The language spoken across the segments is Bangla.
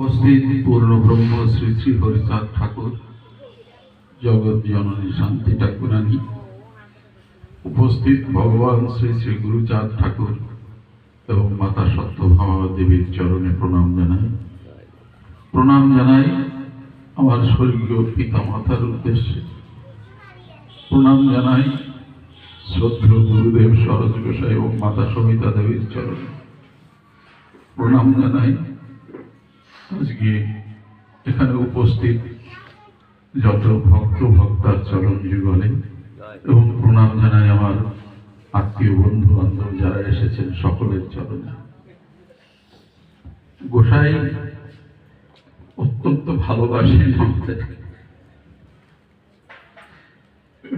উপস্থিত পূর্ণ ব্রহ্ম শ্রী শ্রী হরিচাঁদ ঠাকুর, জগৎ জননী শান্তি ঠাকুরানী, উপস্থিত ভগবান শ্রী শ্রী গুরুচাঁদ ঠাকুর এবং মাতা সত্যভামা দেবীর চরণে প্রণাম জানাই। প্রণাম জানাই আমার স্বর্গীয় পিতা মাতার উদ্দেশ্যে। প্রণাম জানাই শ্রদ্ধ গুরুদেব সরজ গোসাই এবং মাতা সবিতা দেবীর চরণে। প্রণাম জানাই আজকে এখানে উপস্থিত যত ভক্ত, ভক্তার চরণ যুগলে এবং প্রণাম জানাই আমার আত্মীয় বন্ধু বান্ধব যারা এসেছেন সকলের চরণে। গোসাই অত্যন্ত ভালোবাসেন আমাদের।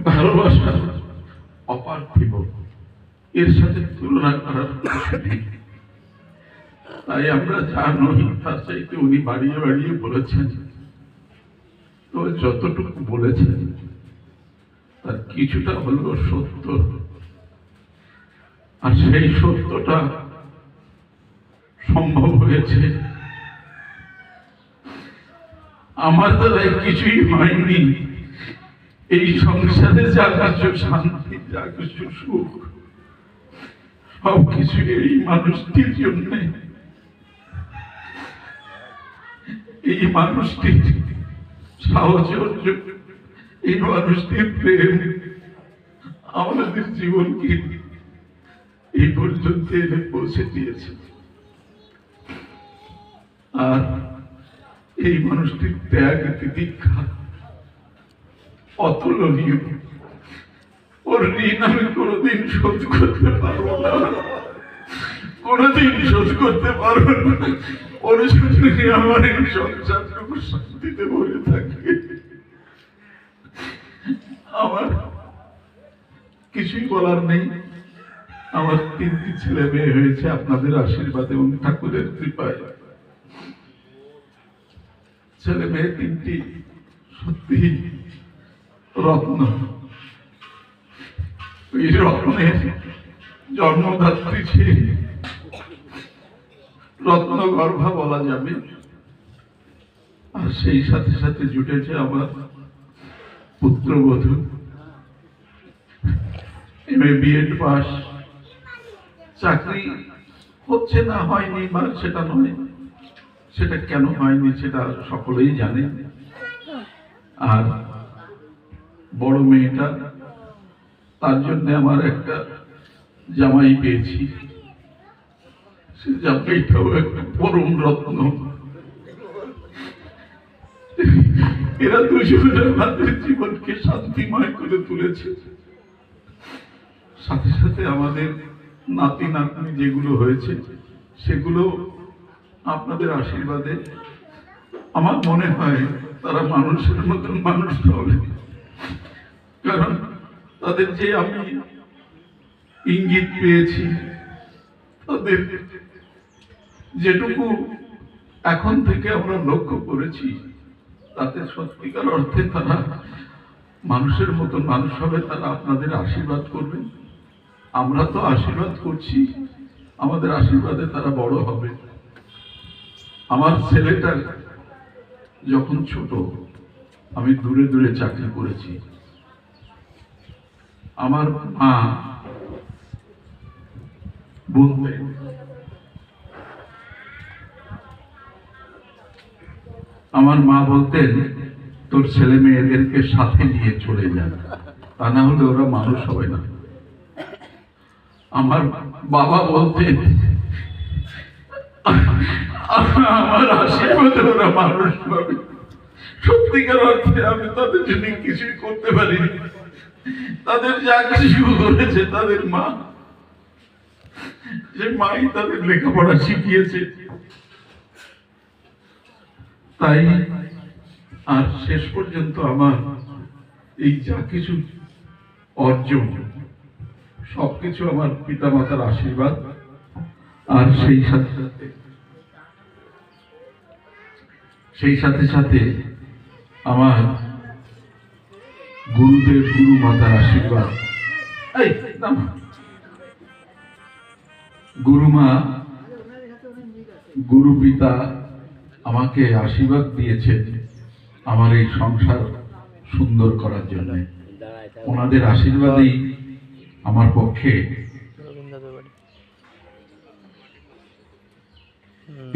ভালোবাসা অপার্থিব। এর সাথে তুলনা করার তাই আমরা যা নই তার চাইতে উনি বাড়িয়ে বাড়িয়ে বলেছেন। তো যতটুকু বলেছেন, তার কিছুটা হলো সত্য। আর সেই সত্যটা সম্ভব হয়েছে। আমার দ্বারাই কিছুই হয়নি। এই সংসারে যা কিছু শান্তি, যা কিছু সুখ সব কিছু এই মানুষটির জন্যে। এই মানুষটির সাহচর্য এই মানুষটির প্রেম আমাদের জীবনকে এই পর্যন্ত এনে পৌঁছে দিয়েছে। আর এই মানুষটির ত্যাগ, দীক্ষা, অতুলনীয়, ওর ঋণ আমি কোনোদিন শোধ করতে পারব না। কোনোদিন শোধ করতে পারব না। আমার কিছুই বলার নেই। আমার তিনটি ছেলে মেয়ে হয়েছে, আপনাদের আশীর্বাদ এবং ঠাকুরের কৃপায়। ছেলে মেয়ে তিনটি সত্যি রত্ন। এই রত্নের জন্মদাত্রী ছিল রত্ন গর্ভা বলা যাবে। আর সেই সাথে সাথে জুটেছে আমার পুত্রবধূ। M A B Ed pass. চাকরি হচ্ছে না, হয়নি বা সেটা নয়। সেটা কেন হয়নি সেটা সকলেই জানে। আর বড় মেয়েটা, তার জন্য আমার একটা জামাই পেয়েছি। একটা পরম রত্ন এরা দুজনে আমাদের জীবনকে শান্তিময় করে তুলেছে। সাথে সাথে আমাদের নাতি, নাতনি যেগুলো হয়েছে, সেগুলো আপনাদের আশীর্বাদে আমার মনে হয় তারা মানুষের মতন মানুষ হবে। কারণ তাদের যে আমি ইঙ্গিত পেয়েছি, তাদের যেটুকু এখন থেকে আমরা লক্ষ্য করেছি, তাতে সত্যিকার অর্থে তারা মানুষের মতো মানুষ হবে, তারা আপনাদের আশীর্বাদ করবেন আমরা তো আশীর্বাদ করছি, আমাদের আশীর্বাদে তারা বড় হবে। আমার ছেলেটা যখন ছোট, আমি দূরে দূরে চাকরি করেছি। আমার মা বলতেন আমার মা বলতেন, তোর ছেলে মেয়েদেরকে সাথে নিয়ে চলে যান তা না হলে ওরা মানুষ হবে না। আমার বাবা বলতেন, আমার আশীর্বাদে ওরা মানুষ হবে। সত্যিকার অর্থে আমি তাদের জন্য কিছুই করতে পারিনি। তাদের যা কিছু করেছে তাদের মা, যে মাই তাদের লেখাপড়া শিখিয়েছে। তাই আর শেষ পর্যন্ত আমার এই যা কিছু অর্জন, সবকিছু আমার পিতা মাতার আশীর্বাদ আর সেই সাথে সাথে, সেই সাথে সাথে আমার গুরুদেব গুরু মাতার আশীর্বাদ। গুরুমা গুরু পিতা আমাকে আশীর্বাদ দিয়েছেন আমার এই সংসার সুন্দর করার জন্য। ওনাদের আশীর্বাদেই আমার পক্ষে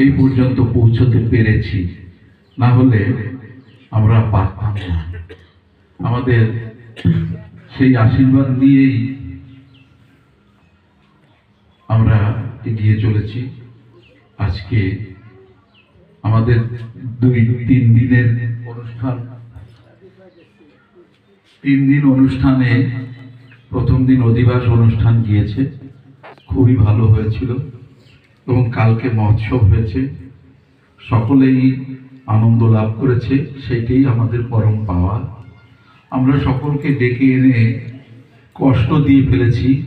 এই পর্যন্ত পৌঁছতে পেরেছি। না হলে আমরা পারতাম না। আমাদের সেই আশীর্বাদ নিয়েই আমরা এগিয়ে চলেছি। আজকে আমাদের দুই, তিন দিনের অনুষ্ঠান। তিন দিন অনুষ্ঠানে প্রথম দিন অধিবাস অনুষ্ঠান গিয়েছে। খুবই ভালো হয়েছিল এবং কালকে মহোৎসব হয়েছে। সকলেই আনন্দ লাভ করেছে সেটাই আমাদের পরম পাওয়া। আমরা সকলকে ডেকে এনে কষ্ট দিয়ে ফেলেছি।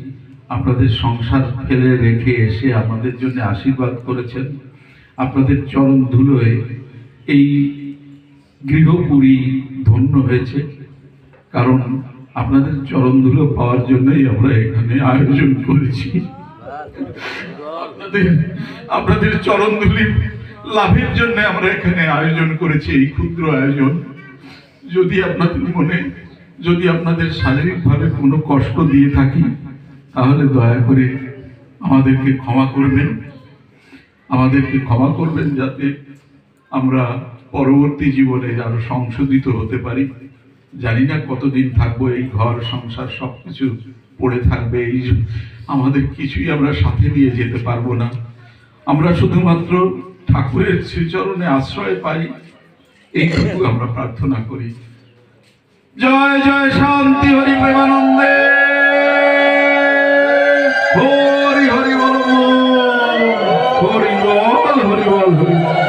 আপনাদের সংসার ফেলে রেখে এসে আমাদের জন্য আশীর্বাদ করেছেন। আপনাদের চরণ ধুলোয় এই গৃহপুরী ধন্য হয়েছে। কারণ আপনাদের চরণ ধুলো পাওয়ার জন্যই আমরা এখানে আয়োজন করেছি। আপনাদের আপনাদের চরণ ধুলি লাভের জন্য আমরা এখানে আয়োজন করেছি, এই ক্ষুদ্র আয়োজন। যদি আপনাদের মনে, যদি আপনাদের শারীরিকভাবে কোনো কষ্ট দিয়ে থাকি, তাহলে দয়া করে আমাদেরকে ক্ষমা করবেন। আমাদেরকে ক্ষমা করবেন যাতে আমরা পরবর্তী জীবনে আরও সংশোধিত হতে পারি। জানি না কতদিন থাকব, এই ঘর, সংসার, সবকিছু পড়ে থাকবে, এই আমাদের কিছুই আমরা সাথে নিয়ে যেতে পারব না। আমরা শুধুমাত্র ঠাকুরের শ্রীচরণে আশ্রয় পাই, এইটুকু আমরা প্রার্থনা করি। জয় জয়, শান্তি, হরি প্রেমানন্দে। হরি হরি বল, হরি Thank you.